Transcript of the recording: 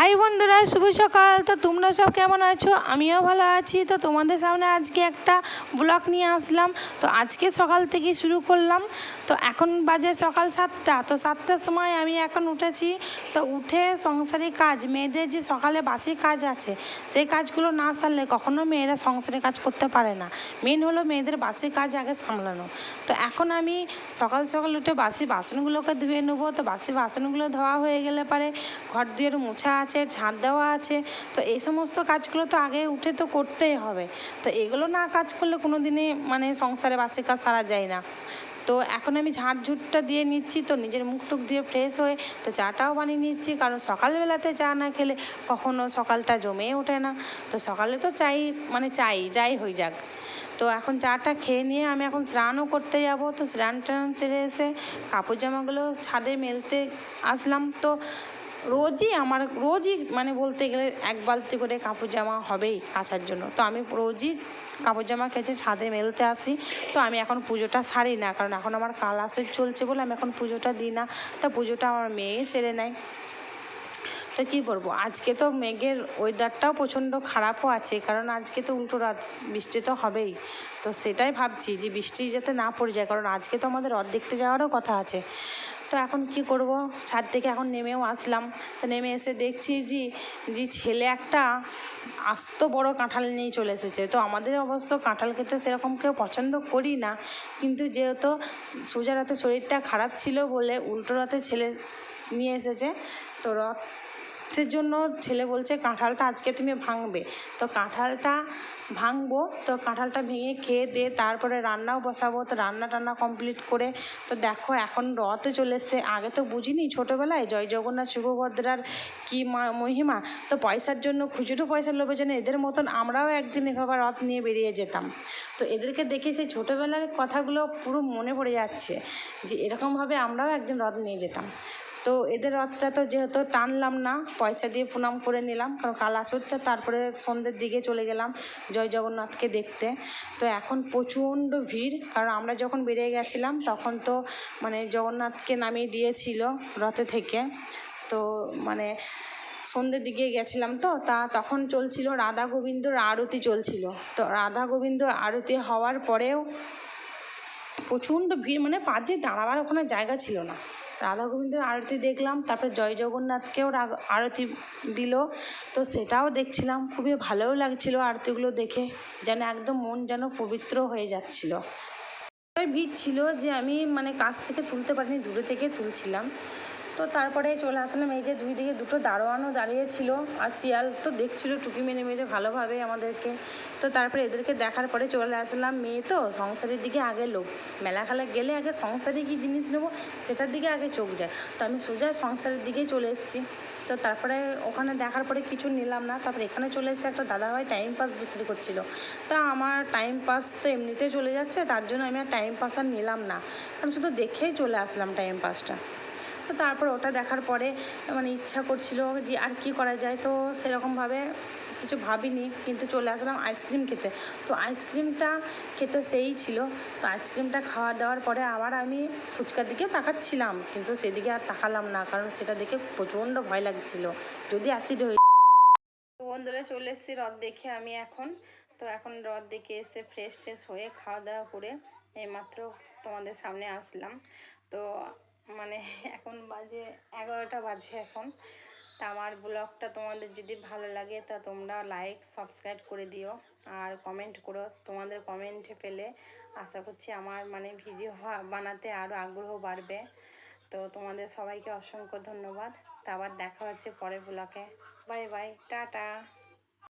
High বন্ধুরা, শুভ সকাল। তো তোমরা সব কেমন আছো? আমিও ভালো আছি। তো তোমাদের সামনে আজকে একটা ব্লগ নিয়ে আসলাম। তো আজকে সকাল থেকে শুরু করলাম। তো এখন বাজে সকাল সাতটা। তো সাতটার সময় আমি এখন উঠেছি। তো উঠে সংসারে কাজ, মেয়েদের যে সকালে বাসি কাজ আছে, সেই কাজগুলো না সারলে কখনো মেয়েরা সংসারে কাজ করতে পারে না। মেন হলো মেয়েদের বাসি কাজ আগে সামলানো। তো এখন আমি সকাল সকাল উঠে বাসি বাসনগুলোকে ধুয়ে নেব। তো বাসি বাসনগুলো ধোয়া হয়ে গেলে পারে ঘর দুয়ের মোছা আছে, ঝাঁট দেওয়া আছে, তো এই সমস্ত কাজগুলো তো আগে উঠে তো করতেই হবে। তো এগুলো না কাজ করলে কোনো দিনই মানে সংসারে বাসি কাজ সারা যায় না। তো এখন আমি ঝাঁট ঝুটটা দিয়ে নিচ্ছি, তো নিজের মুখ টুক দিয়ে ফ্রেশ হয়ে তো চাটাও বানিয়ে নিচ্ছি, কারণ সকালবেলাতে চা না খেলে কখনো সকালটা জমে ওঠে না। তো সকালে তো চাই মানে চাই, যাই হয়ে যাক। তো এখন চাটা খেয়ে নিয়ে আমি এখন স্নানও করতে যাব, তো স্নান টান সেরে এসে কাপড় জামাগুলো ছাদে মেলতে আসলাম। তো রোজই আমার, রোজই মানে বলতে গেলে এক বালতি করে কাপড় জামা হবেই কাচার জন্য। তো আমি রোজই কাপড় জামা কেচে ছাদে মেলতে আসি। তো আমি এখন পুজোটা সারি না, কারণ এখন আমার কালাসের চলছে বলে আমি এখন পুজোটা দিই না। তা পুজোটা আমার মেয়েই সেরে নেয়। তো কী বলব? আজকে তো মেঘের ওয়েদারটাও প্রচণ্ড খারাপও আছে, কারণ আজকে তো উল্টো রাত, বৃষ্টি তো হবেই। তো সেটাই ভাবছি যে বৃষ্টি যাতে না পড়ে যায়, কারণ আজকে তো আমাদের রথ দেখতে যাওয়ারও কথা আছে। তো এখন কি করব? ছাদ থেকে এখন নেমেও আসলাম। তো নেমে এসে দেখছি যে যে ছেলে একটা আস্ত বড় কাঁঠাল নিয়ে চলে এসেছে। তো আমাদের অবশ্য কাঁঠাল খেতে সেরকম কেউ পছন্দ করি না। কিন্তু যেহেতু সোজা রাতে শরীরটা খারাপ ছিল বলে উল্টো রাতে ছেলে নিয়ে এসেছে, তো রথ রথের জন্য ছেলে বলছে, কাঁঠালটা আজকে তুমি ভাঙবে। তো কাঁঠালটা ভাঙবো, তো কাঁঠালটা ভেঙে খেয়ে দিয়ে তারপরে রান্নাও বসাবো। তো রান্না টান্না কমপ্লিট করে, তো দেখো এখন রথে চলে এসছে। আগে তো বুঝিনি ছোটোবেলায় জয় জগন্নাথ শুভভদ্রার কী মহিমা। তো পয়সার জন্য খুচরো পয়সার লোভে যেন এদের মতন আমরাও একদিন এভাবে রথ নিয়ে বেরিয়ে যেতাম। তো এদেরকে দেখে সেই ছোটোবেলার কথাগুলো পুরো মনে পড়ে যাচ্ছে যে, এরকমভাবে আমরাও একদিন রথ নিয়ে যেতাম। তো এদের রথটা তো যেহেতু টানলাম না, পয়সা দিয়ে প্রণাম করে নিলাম, কারণ কাল আসরতে তারপরে সন্ধ্যের দিকে চলে গেলাম জয় জগন্নাথকে দেখতে। তো এখন প্রচণ্ড ভিড়, কারণ আমরা যখন বেরিয়ে গেছিলাম, তখন তো মানে জগন্নাথকে নামিয়ে দিয়েছিল রথে থেকে। তো মানে সন্ধ্যের দিকে গেছিলাম তো, তা তখন চলছিল রাধা গোবিন্দর আরতি চলছিল। তো রাধা গোবিন্দ আরতি হওয়ার পরেও প্রচণ্ড ভিড় মানে পা দিয়ে দাঁড়াবার ওখানে জায়গা ছিল না। রাধা গোবিন্দের আরতি দেখলাম, তারপরে জয় জগন্নাথকেও আরতি দিল। তো সেটাও দেখছিলাম, খুবই ভালোও লাগছিল আরতিগুলো দেখে, যেন একদম মন যেন পবিত্র হয়ে যাচ্ছিল। ভিড় ছিল যে আমি মানে কাছ থেকে তুলতে পারিনি, দূরে থেকে তুলছিলাম। তো তারপরে চলে আসলাম, এই যে দুই দিকে দুটো দারোয়ানও দাঁড়িয়েছিল আর শিয়াল তো দেখছিল টুকি মেরে মেরে ভালোভাবে আমাদেরকে। তো তারপরে এদেরকে দেখার পরে চলে আসলাম মেয়ে তো সংসারের দিকে আগে লোক। মেলা খেলা গেলে আগে সংসারে কী জিনিস নেব সেটার দিকে আগে চোখ যায়। তো আমি সোজা সংসারের দিকেই চলে এসেছি। তো তারপরে ওখানে দেখার পরে কিছু নিলাম না। তারপরে এখানে চলে এসে একটা দাদাভাই টাইম পাস বিক্রি করছিল। তা আমার টাইম পাস তো এমনিতেই চলে যাচ্ছে, তার জন্য আমি আর টাইম পাস আর নিলাম না। কারণ শুধু দেখেই চলে আসলাম টাইম পাসটা তো তারপর ওটা দেখার পরে মানে ইচ্ছা করছিল যে আর কি করা যায়। তো সেরকমভাবে কিছু ভাবিনি, কিন্তু চলে আসলাম আইসক্রিম খেতে। তো আইসক্রিমটা খেতে সেই ছিল। তো আইসক্রিমটা খাওয়া দাওয়ার পরে আবার আমি ফুচকার দিকে তাকাচ্ছিলাম, কিন্তু সেদিকে আর তাকালাম না, কারণ সেটা দেখে প্রচণ্ড ভয় লাগছিল, যদি অ্যাসিড হয়ে বন্ধুরা চলে এসেছি রথ দেখে আমি এখন। তো এখন রথ দেখে এসে ফ্রেশ ট্রেশ হয়ে খাওয়া দাওয়া করে এইমাত্র তোমাদের সামনে আসলাম। তো মানে এখন বাজে এগারোটা বাজে এখন। তা আমার ব্লগটা তোমাদের যদি ভালো লাগে, তা তোমরা লাইক সাবস্ক্রাইব করে দিও। আর কমেন্ট করো তোমাদের কমেন্টে পেলে। আশা করছি আমার মানে ভিডিও বানাতে আরও আগ্রহ বাড়বে। তো তোমাদের সবাইকে অসংখ্য ধন্যবাদ। তা আবার দেখা হচ্ছে পরের ব্লগে বাই বাই টাটা।